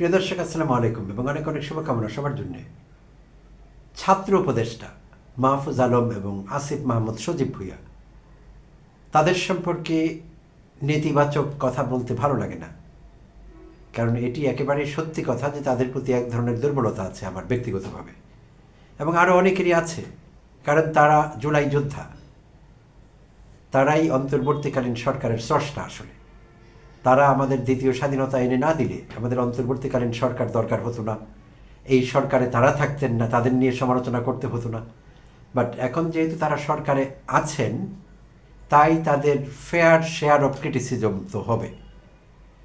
প্রিয় দর্শক, আসসালামু আলাইকুম এবং অনেক অনেক শুভকামনা সবার জন্য। ছাত্র উপদেষ্টা মাহফুজ আলম এবং আসিফ মাহমুদ সজীব ভুইয়া, তাদের সম্পর্কে নেতিবাচক কথা বলতে ভালো লাগে না। কারণ এটি একেবারে সত্যি কথা যে তাদের প্রতি এক ধরনের দুর্বলতা আছে আমার ব্যক্তিগতভাবে। এবং আরও অনেকেরই আছে, কারণ তারা জুলাই যোদ্ধা। তারাই অন্তর্বর্তীকালীন সরকারের স্রষ্টা আসলে। তারা আমাদের দ্বিতীয় স্বাধীনতা এনে না দিলে আমাদের অন্তর্বর্তীকালীন সরকার দরকার হতো না। এই সরকারে তারা থাকতেন না, তাদের নিয়ে সমালোচনা করতে হতো না। বাট এখন যেহেতু তারা সরকারে আছেন, তাই তাদের ফেয়ার শেয়ার অফ ক্রিটিসিজম তো হবে।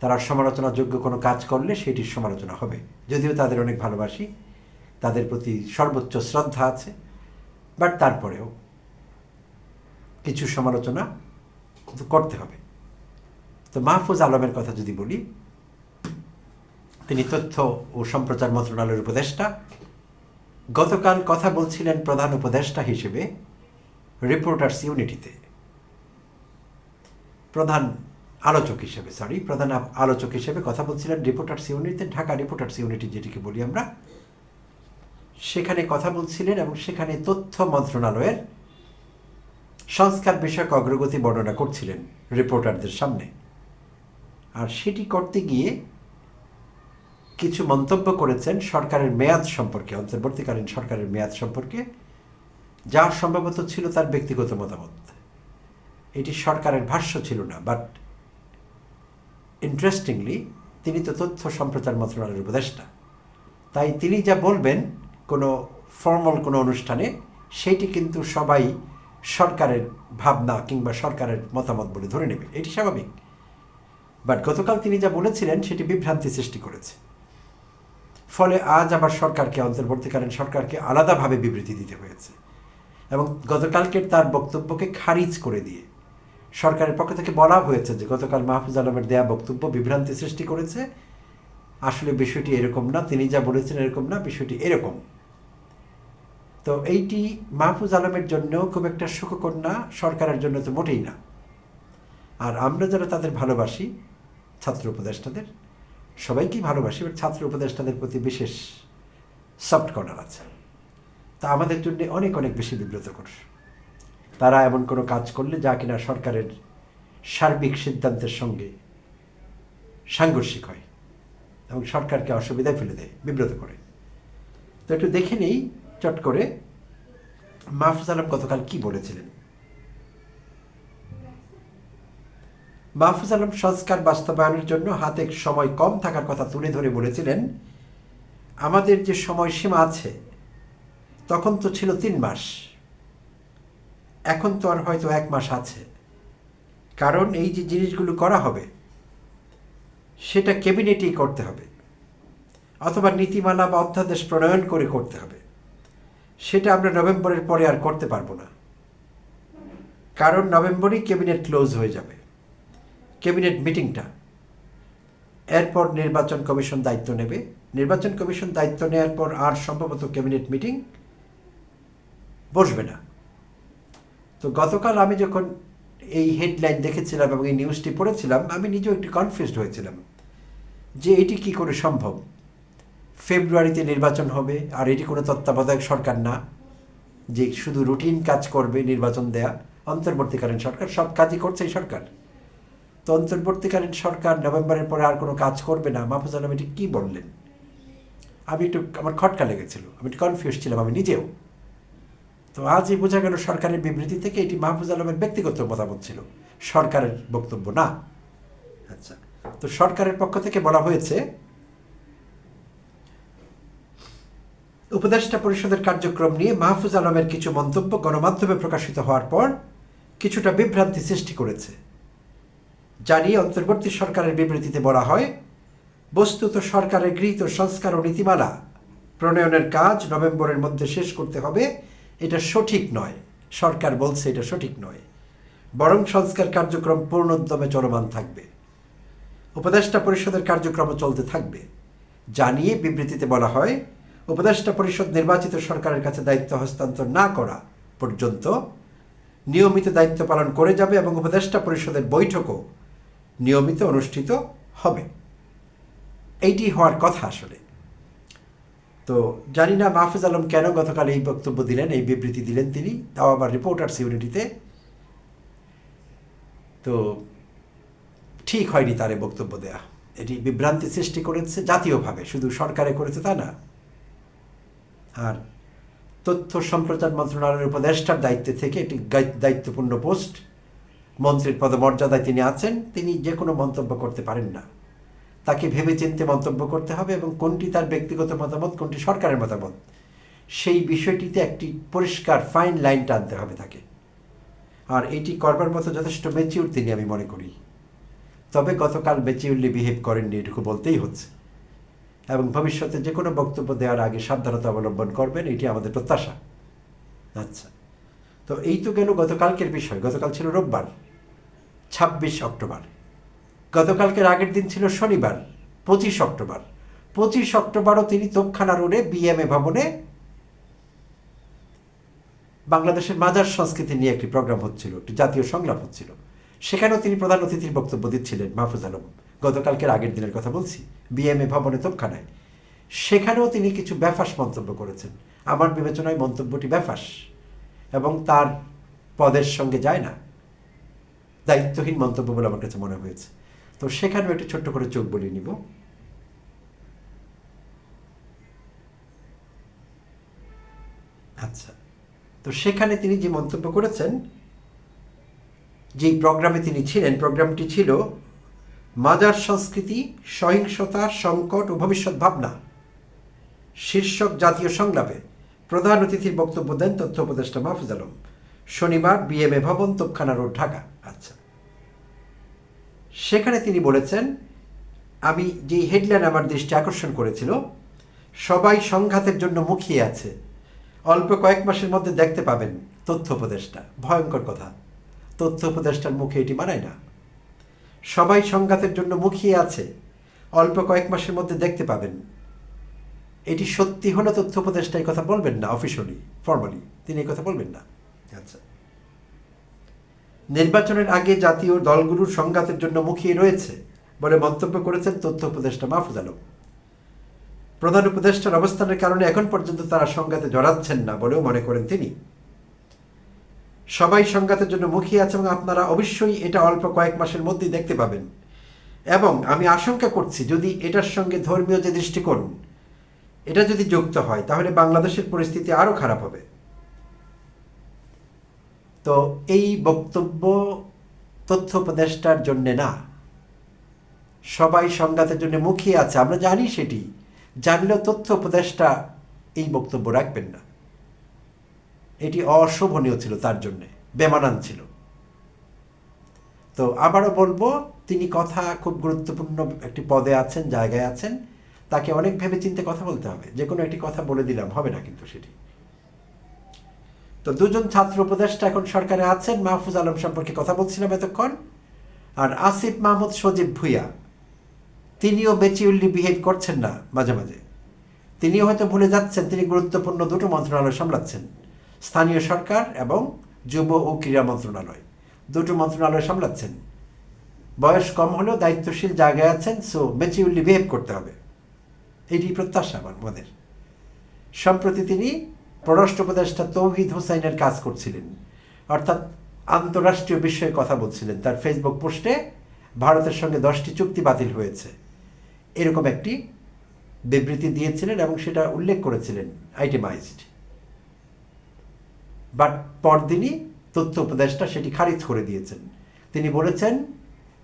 তারা সমালোচনাযোগ্য কোনো কাজ করলে সেটির সমালোচনা হবে। যদিও তাদের অনেক ভালোবাসি, তাদের প্রতি সর্বোচ্চ শ্রদ্ধা আছে বাট তারপরেও কিছু সমালোচনা করতে হবে। তো মাহফুজ আলমের কথা যদি বলি, তিনি তথ্য ও সম্প্রচার মন্ত্রণালয়ের উপদেষ্টা। গতকাল কথা বলছিলেন প্রধান উপদেষ্টা হিসেবে, রিপোর্টার্স ইউনিটিতে। প্রধান আলোচক হিসেবে সরি প্রধান আলোচক হিসেবে কথা বলছিলেন রিপোর্টার্স ইউনিটিতে, ঢাকা রিপোর্টার্স ইউনিটি যেটিকে বলি আমরা। সেখানে কথা বলছিলেন এবং সেখানে তথ্য মন্ত্রণালয়ের সংস্কার বিষয়ক অগ্রগতি বর্ণনা করছিলেন রিপোর্টারদের সামনে। আর সেটি করতে গিয়ে কিছু মন্তব্য করেছেন সরকারের মেয়াদ সম্পর্কে, অন্তর্বর্তীকালীন সরকারের মেয়াদ সম্পর্কে যা সম্ভবত ছিল তার ব্যক্তিগত মতামত। এটি সরকারের ভাষ্য ছিল না বাট ইন্টারেস্টিংলি তিনি তো তথ্য সম্প্রচার মন্ত্রণালয়ের উপদেষ্টা। তাই তিনি যা বলবেন, কোনো ফর্মাল কোনো অনুষ্ঠানে সেইটি কিন্তু সবাই সরকারের ভাবনা কিংবা সরকারের মতামত বলে ধরে নেবে। এটি স্বাভাবিক। বাট গতকাল তিনি যা বলেছিলেন, সেটি বিভ্রান্তি সৃষ্টি করেছে। ফলে আজ আবার সরকারকে, অন্তর্বর্তীকালীন সরকারকে আলাদাভাবে বিবৃতি দিতে হয়েছে। এবং গতকালকের তার বক্তব্যকে খারিজ করে দিয়ে সরকারের পক্ষ থেকে বলা হয়েছে যে, গতকাল মাহফুজ আলমের দেয়া বক্তব্য বিভ্রান্তি সৃষ্টি করেছে। আসলে বিষয়টি এরকম না, তিনি যা বলেছেন এরকম না, বিষয়টি এরকম। তো এইটি মাহফুজ আলমের জন্য খুব একটা সুখকর না, সরকারের জন্য তো মোটেই না। আর আমরা যারা তাদের ভালোবাসি ছাত্র উপদেষ্টাদের। সবাইকেই ভালোবাসি বাট ছাত্র উপদেষ্টাদের প্রতি বিশেষ সফট কর্নার আছে। তা আমাদের জন্য অনেক অনেক বেশি বিব্রতকর। তারা এমন কোনো কাজ করলে যা কিনা সরকারের সার্বিক সিদ্ধান্তের সঙ্গে সাংঘর্ষিক হয় এবং সরকারকে অসুবিধায় ফেলে দেয়, বিব্রত করে। তো একটু দেখে নেই, চট করে। মাহফুজ আলম গতকাল কি বলেছিলেন? মাহফুজ আলম সংস্কার বাস্তবায়নের জন্য হাতে সময় কম থাকার কথা তুলে ধরে বলেছিলেন, আমাদের যে সময়সীমা আছে, তখন তো ছিল তিন মাস। এখন তো আর হয়তো এক মাস আছে। কারণ এই যে জিনিসগুলো করা হবে, সেটা ক্যাবিনেটেই করতে হবে। অথবা নীতিমালা বা অধ্যাদেশ প্রণয়ন করে করতে হবে। সেটা আমরা নভেম্বরের পরে আর করতে পারব না। কারণ নভেম্বরেই ক্যাবিনেট ক্লোজ হয়ে যাবে। ক্যাবিনেট মিটিংটা। এরপর নির্বাচন কমিশন দায়িত্ব নেবে। নির্বাচন কমিশন দায়িত্ব নেওয়ার পর আর সম্ভবত ক্যাবিনেট মিটিং বসবে না। তো গতকাল আমি যখন এই হেডলাইন দেখেছিলাম এবং এই নিউজটি পড়েছিলাম, আমি নিজেও একটু কনফিউজড হয়েছিলাম যে এটি কি করে সম্ভব? ফেব্রুয়ারিতে নির্বাচন হবে, আর এটি কোনো তত্ত্বাবধায়ক সরকার না যে শুধু রুটিন কাজ করবে নির্বাচন দেয়া। অন্তর্বর্তীকালীন সরকার সব কাজই করছে এই সরকার। তো অন্তর্বর্তীকালীন সরকার নভেম্বরের পরে আর কোনো কাজ করবে না। মাহফুজ আলম, এটি কী বললেন? আমি একটু, আমার খটকা লেগেছিল। আমি একটু কনফিউজ ছিলাম, আমি নিজেও। তো আজই বোঝা গেল সরকারের বিবৃতি থেকে এটি মাহফুজ আলমের ব্যক্তিগত মতামত ছিল। সরকারের বক্তব্য না। আচ্ছা তো সরকারের পক্ষ থেকে বলা হয়েছে, উপদেষ্টা পরিষদের কার্যক্রম নিয়ে মাহফুজ আলমের কিছু মন্তব্য গণমাধ্যমে প্রকাশিত হওয়ার পর কিছুটা বিভ্রান্তি সৃষ্টি করেছে। জানিয়ে অন্তর্বর্তী সরকারের বিবৃতিতে বলা হয়, বস্তুত সরকারের গৃহীত সংস্কার ও নীতিমালা প্রণয়নের কাজ নভেম্বরের মধ্যে শেষ করতে হবে, এটা সঠিক নয়। সরকার বলছে এটা সঠিক নয়। বরং সংস্কার কার্যক্রম পূর্ণোদ্যমে চলমান থাকবে। উপদেষ্টা পরিষদের কার্যক্রমও চলতে থাকবে। জানিয়ে বিবৃতিতে বলা হয়, উপদেষ্টা পরিষদ নির্বাচিত সরকারের কাছে দায়িত্ব হস্তান্তর না করা পর্যন্ত নিয়মিত দায়িত্ব পালন করে যাবে এবং উপদেষ্টা পরিষদের বৈঠকও নিয়মিত অনুষ্ঠিত হবে। এইটি হওয়ার কথা আসলে। তো জানি না মাহফুজ আলম কেন গতকাল এই বক্তব্য দিলেন, এই বিবৃতি দিলেন তিনি, তাও আবার রিপোর্টার্স ইউনিটিতে। তো ঠিক হয়নি তার বক্তব্য দেয়া। এটি বিভ্রান্তি সৃষ্টি করেছে জাতীয়ভাবে, শুধু সরকারে করেছে তা না। আর তথ্য সম্প্রচার মন্ত্রণালয়ের উপদেষ্টার দায়িত্বে থেকে একটি দায়িত্বপূর্ণ পোস্ট মন্ত্রীর পদমর্যাদায় তিনি আছেন, তিনি যে কোনো মন্তব্য করতে পারেন না। তাকে ভেবেচিন্তে মন্তব্য করতে হবে এবং কোনটি তার ব্যক্তিগত মতামত, কোনটি সরকারের মতামত, সেই বিষয়টিতে একটি পরিষ্কার ফাইন লাইন টানতে হবে তাকে। আর এটি করবার মতো যথেষ্ট মেচিউর তিনি আমি মনে করি। তবে গতকাল মেচিউরলি বিহেভ করেননি এটুকু বলতেই হচ্ছে। এবং ভবিষ্যতে যে কোনো বক্তব্য দেওয়ার আগে সাবধানতা অবলম্বন করবেন, এটি আমাদের প্রত্যাশা। আচ্ছা। তো এই তো গেল গতকালকের বিষয়। গতকাল ছিল রোববার। ছাব্বিশ অক্টোবর। গতকালকের আগের দিন ছিল শনিবার, পঁচিশ অক্টোবর। পঁচিশ অক্টোবরও তিনি তোপখানা রোডে বিএমএ ভবনে বাংলাদেশের মাজার সংস্কৃতি নিয়ে একটি প্রোগ্রাম হচ্ছিল, একটি জাতীয় সংলাপ হচ্ছিল। সেখানেও তিনি প্রধান অতিথির বক্তব্য দিচ্ছিলেন মাহফুজ আলম। গতকালকের আগের দিনের কথা বলছি বিএমএ ভবনে তোপখানায় সেখানেও তিনি কিছু ব্যাফাস মন্তব্য করেছেন। আমার বিবেচনায় মন্তব্যটি ব্যাফাস এবং তার পদের সঙ্গে যায় না। দায়িত্বহীন মন্তব্য বলে আমার কাছে মনে হয়েছে। তো সেখানেও একটু ছোট্ট করে চোখ বলে নিব। আচ্ছা তো সেখানে তিনি যে মন্তব্য করেছেন, যেই প্রোগ্রামে তিনি ছিলেন, প্রোগ্রামটি ছিল মাজার সংস্কৃতি, সহিংসতা, সংকট ও ভবিষ্যৎ ভাবনা। শীর্ষক জাতীয় সংলাপে প্রধান অতিথির বক্তব্য দেন তথ্য উপদেষ্টা মাহফুজ আলম। শনিবার বিএমএ ভবন, তোপখানা রোড, ঢাকা। সেখানে তিনি বলেছেন, আমি যে হেডলাইন আমার দৃষ্টি আকর্ষণ করেছিল, সবাই সংঘাতের জন্য মুখিয়ে আছে। অল্প কয়েক মাসের মধ্যে দেখতে পাবেন তথ্য উপদেষ্টা। ভয়ঙ্কর কথা। তথ্য উপদেষ্টার মুখে এটি মানায় না। সবাই সংঘাতের জন্য মুখিয়ে আছে। অল্প কয়েক মাসের মধ্যে দেখতে পাবেন। এটি সত্যি হলে তথ্য উপদেষ্টা এই কথা বলবেন না, অফিসিয়ালি ফর্মালি তিনি এই কথা বলবেন না। আচ্ছা। নির্বাচনের আগে জাতীয় দলগুলোর সংঘাতের জন্য মুখিয়ে রয়েছে বলে মন্তব্য করেছেন তথ্য উপদেষ্টা মাহফুজ আলম। প্রধান উপদেষ্টার অবস্থানের কারণে এখন পর্যন্ত তারা সংঘাতে জড়াচ্ছেন না বলেও মনে করেন তিনি। সবাই সংঘাতের জন্য মুখিয়ে আছে এবং আপনারা অবশ্যই এটা অল্প কয়েক মাসের মধ্যেই দেখতে পাবেন। এবং আমি আশঙ্কা করছি, যদি এটার সঙ্গে ধর্মীয় যে দৃষ্টিকোণ, এটা যদি যুক্ত হয়, তাহলে বাংলাদেশের পরিস্থিতি আরও খারাপ হবে। তো এই বক্তব্য তথ্য উপদেষ্টার জন্যে না। সবাই সংঘাতের জন্য মুখিয়ে আছে, আমরা জানি সেটি। জানলেও তথ্য উপদেষ্টা এই বক্তব্য রাখবেন না। এটি অশোভনীয় ছিল তার জন্যে, বেমানান ছিল। তো আবারও বলব, তিনি কথা খুব গুরুত্বপূর্ণ একটি পদে আছেন, জায়গায় আছেন। তাকে অনেক ভেবে চিন্তে কথা বলতে হবে। যে কোনো একটি কথা বলে দিলাম, হবে না কিন্তু সেটি। তো দুজন ছাত্র উপদেষ্টা এখন সরকারে আছেন। মাহফুজ আলম সম্পর্কে কথা বলছিলাম এতক্ষণ। আর আসিফ মাহমুদ সজীব ভুইয়া, তিনিও মেচিউরলি বিহেভ করছেন না মাঝে মাঝে। তিনিও হয়তো ভুলে যাচ্ছেন, তিনি গুরুত্বপূর্ণ দুটো মন্ত্রণালয় সামলাচ্ছেন। স্থানীয় সরকার এবং যুব ও ক্রীড়া মন্ত্রণালয় দুটো মন্ত্রণালয় সামলাচ্ছেন। বয়স কম হলেও দায়িত্বশীল জায়গায় আছেন, সো মেচিউরলি বিহেভ করতে হবে। এটি প্রত্যাশা আমার মনের সম্প্রতি তিনি পররাষ্ট্র উপদেষ্টা তৌহিদ হোসাইনের কাজ করছিলেন। অর্থাৎ আন্তরাষ্ট্রীয় বিষয়ে কথা বলছিলেন। তার ফেসবুক পোস্টে ভারতের সঙ্গে দশটি চুক্তি বাতিল হয়েছে। এরকম একটি বিবৃতি দিয়েছিলেন এবং সেটা উল্লেখ করেছিলেন আইটেমাইজড। বাট পরদিনই তথ্য উপদেষ্টা সেটি খারিজ করে দিয়েছেন। তিনি বলেছেন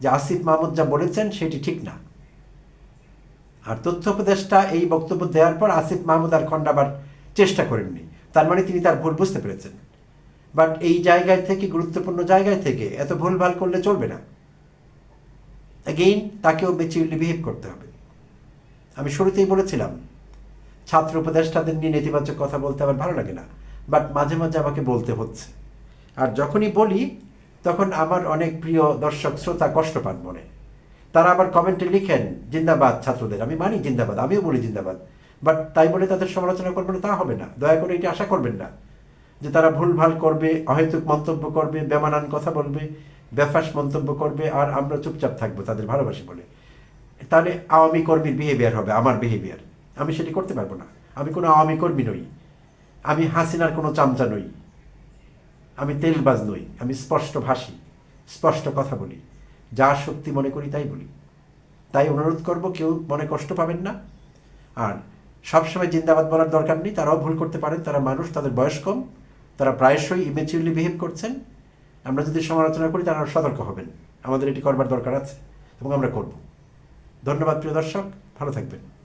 যে আসিফ মাহমুদ যা বলেছেন সেটি ঠিক না। আর তথ্য উপদেষ্টা এই বক্তব্য দেওয়ার পর আসিফ মাহমুদ আর খণ্ডাবার চেষ্টা করেননি। তার মানে তিনি তার ভুল বুঝতে পেরেছেন। বাট এই জায়গায় থেকে, গুরুত্বপূর্ণ জায়গায় থেকে এত ভুলভাল করলে চলবে না। অ্যাগেইন তাকেও মেচিউরলি বিহেভ করতে হবে। আমি শুরুতেই বলেছিলাম, ছাত্র উপদেষ্টাদের নিয়ে নেতিবাচক কথা বলতে আমার ভালো লাগে না বাট মাঝে মাঝে আমাকে বলতে হচ্ছে। আর যখনই বলি, তখন আমার অনেক প্রিয় দর্শক, শ্রোতা কষ্ট পান মনে। তারা আবার কমেন্টে লিখেন, জিন্দাবাদ ছাত্রদের। আমি মানি জিন্দাবাদ, আমিও বলি জিন্দাবাদ। বাট তাই বলে তাদের সমালোচনা করবেন তা হবে না। দয়া করে এটি আশা করবেন না যে তারা ভুলভাল করবে, অহেতুক মন্তব্য করবে, বেমানান কথা বলবে, বেফাস মন্তব্য করবে, আর আমরা চুপচাপ থাকব তাদের ভালোবাসি বলে। তাহলে আওয়ামী কর্মীর বিহেভিয়ার হবে, আমার বিহেভিয়ার আমি সেটি করতে পারব না। আমি কোনো আওয়ামী কর্মী নই। আমি হাসিনার কোনো চামচা নই। আমি তেলবাজ নই। আমি স্পষ্ট ভাষী, স্পষ্ট কথা বলি। যা শক্তি মনে করি তাই বলি। তাই অনুরোধ করব, কেউ মনে কষ্ট পাবেন না। আর সবসময় জিন্দাবাদ বলার দরকার নেই। তারাও ভুল করতে পারেন। তারা মানুষ, তাদের বয়স কম। তারা প্রায়শই ইমেচিউরলি বিহেভ করছেন। আমরা যদি সমালোচনা করি, তারা সতর্ক হবেন। আমাদের এটি করবার দরকার আছে এবং আমরা করব। ধন্যবাদ প্রিয় দর্শক। ভালো থাকবেন।